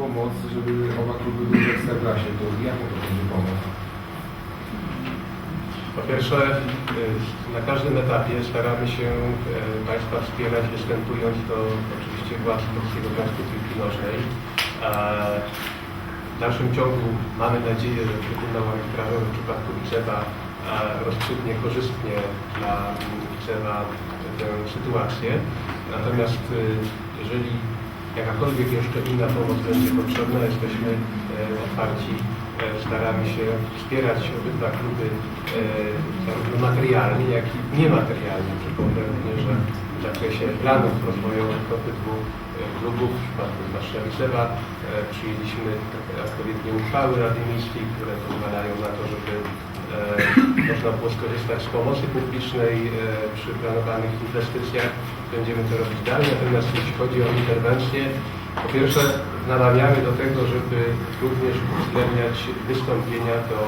pomoc, żeby oba kluby były w Ekstraklasie, to jaką to będzie pomoc? Po pierwsze, y, na każdym etapie staramy się y, Państwa wspierać, występując do oczywiście władz Polskiego Związku Piłki Nożnej. W dalszym ciągu mamy nadzieję, że Trybunał Arbitrażowy w przypadku Wicewa e, rozstrzygnie korzystnie dla Wicewa tę sytuację. Natomiast y, jeżeli jakakolwiek jeszcze inna pomoc będzie potrzebna, jesteśmy e, otwarci e, staramy się wspierać obydwa kluby e, zarówno materialnie, jak i niematerialnie. Przypomnę również, że w zakresie planów rozwojowych obydwu klubów, w przypadku zwłaszcza Wisewa, e, przyjęliśmy odpowiednie uchwały Rady Miejskiej, które pozwalają na to, żeby można było skorzystać z pomocy publicznej e, przy planowanych inwestycjach. Będziemy to robić dalej, natomiast jeśli chodzi o interwencję, po pierwsze, namawiamy do tego, żeby również uwzględniać wystąpienia do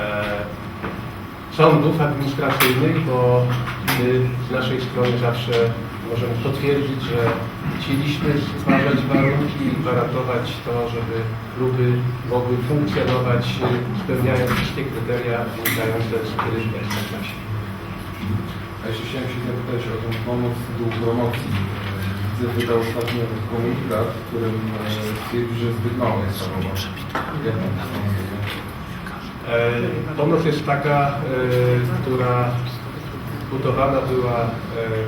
e, sądów administracyjnych, bo my z naszej strony zawsze możemy potwierdzić, że chcieliśmy stwarzać warunki i gwarantować to, żeby kluby mogły funkcjonować, e, spełniając wszystkie kryteria wynikające z w Ekstraklasie. A jeszcze chciałem się zapytać o tę pomoc dół promocji. Widzę, wydał ostatnio komunikat, w którym e, stwierdził, że zbyt mało jest pomoc. Jak? E, Pomoc jest taka, e, która budowana była e,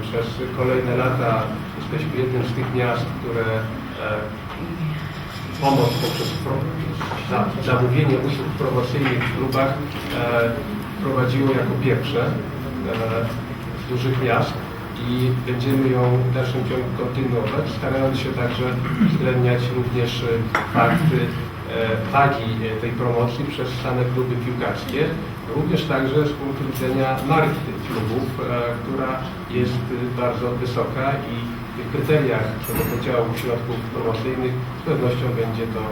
przez kolejne lata. Jesteśmy jednym z tych miast, które e, pomoc poprzez zamówienie usług promocyjnych w klubach e, prowadziło jako pierwsze z dużych miast i będziemy ją w dalszym ciągu kontynuować, starając się także uwzględniać również fakty wagi e, tej promocji przez same kluby piłkarskie, również także z punktu widzenia marki klubów, e, która jest e, bardzo wysoka i w tych kryteriach co do podziału środków promocyjnych z pewnością będzie to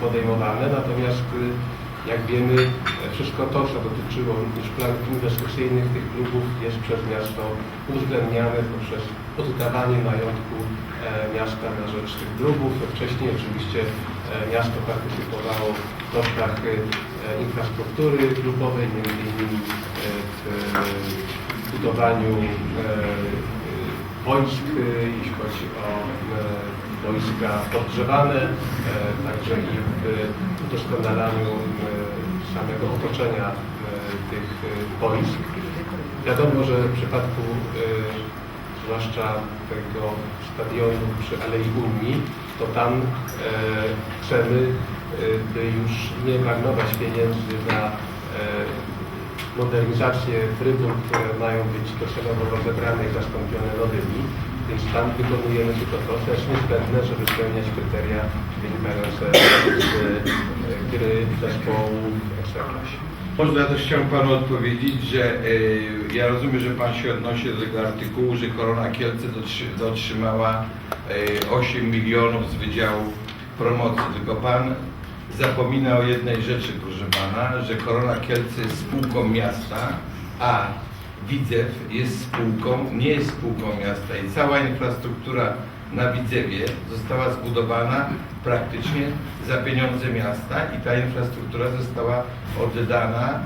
podejmowane. Natomiast e, jak wiemy, e, wszystko to, co dotyczyło również planów inwestycyjnych tych klubów jest przez miasto uwzględniane poprzez oddawanie majątku e, miasta na rzecz tych klubów. Wcześniej oczywiście e, miasto partycypowało w kosztach e, infrastruktury klubowej, między innymi w budowaniu wojsk, jeśli chodzi o wojska podgrzewane, także i w udoskonalaniu samego otoczenia tych wojsk. Wiadomo, że w przypadku zwłaszcza tego stadionu przy Alei Unii, to tam e, chcemy, e, by już nie marnować pieniędzy na e, modernizację trybun, które mają być docelowo rozebrane i zastąpione nowymi. Więc tam wykonujemy tylko to, jest niezbędne, żeby spełniać kryteria wynikające z e, gry zespołu w Ekstraklasie. Można też chciałem Panu odpowiedzieć, że y, ja rozumiem, że Pan się odnosi do tego artykułu, że Korona Kielce dotrzy- dotrzymała y, 8 milionów z Wydziału Promocji. Tylko Pan zapomina o jednej rzeczy, proszę Pana, że Korona Kielce jest spółką miasta, a Widzew jest spółką, nie jest spółką miasta i cała infrastruktura na Widzewie została zbudowana praktycznie za pieniądze miasta i ta infrastruktura została oddana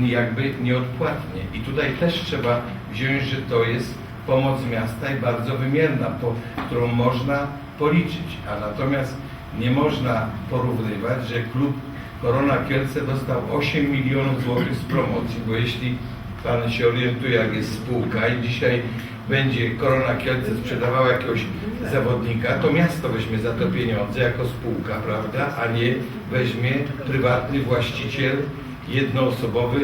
jakby nieodpłatnie. I tutaj też trzeba wziąć, że to jest pomoc miasta i bardzo wymierna, po, którą można policzyć. A natomiast nie można porównywać, że klub Korona Kielce dostał 8 milionów złotych z promocji, bo jeśli Pan się orientuje, jak jest spółka i dzisiaj będzie Korona Kielce sprzedawała jakiegoś zawodnika, to miasto weźmie za to pieniądze jako spółka, prawda, a nie weźmie prywatny właściciel jednoosobowy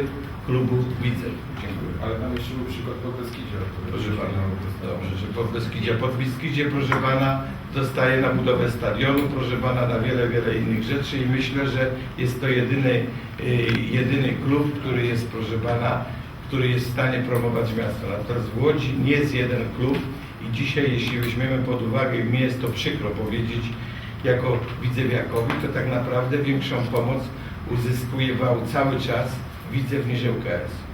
klubu Widzew. Dziękuję. Ale tam jeszcze był przykład po Beskidzie. Proszę Pana, dobrze, że pod Beskidzie. Pod Beskidzie, proszę Pana, dostaje na budowę stadionu, proszę Pana, na wiele, wiele innych rzeczy i myślę, że jest to jedyny, y, jedyny klub, który jest, proszę Pana, który jest w stanie promować miasto. Natomiast w Łodzi nie jest jeden klub i dzisiaj, jeśli weźmiemy pod uwagę, i mi jest to przykro powiedzieć, jako widzewiakowi, to tak naprawdę większą pomoc uzyskuje wał cały czas Widzew niż ŁKS.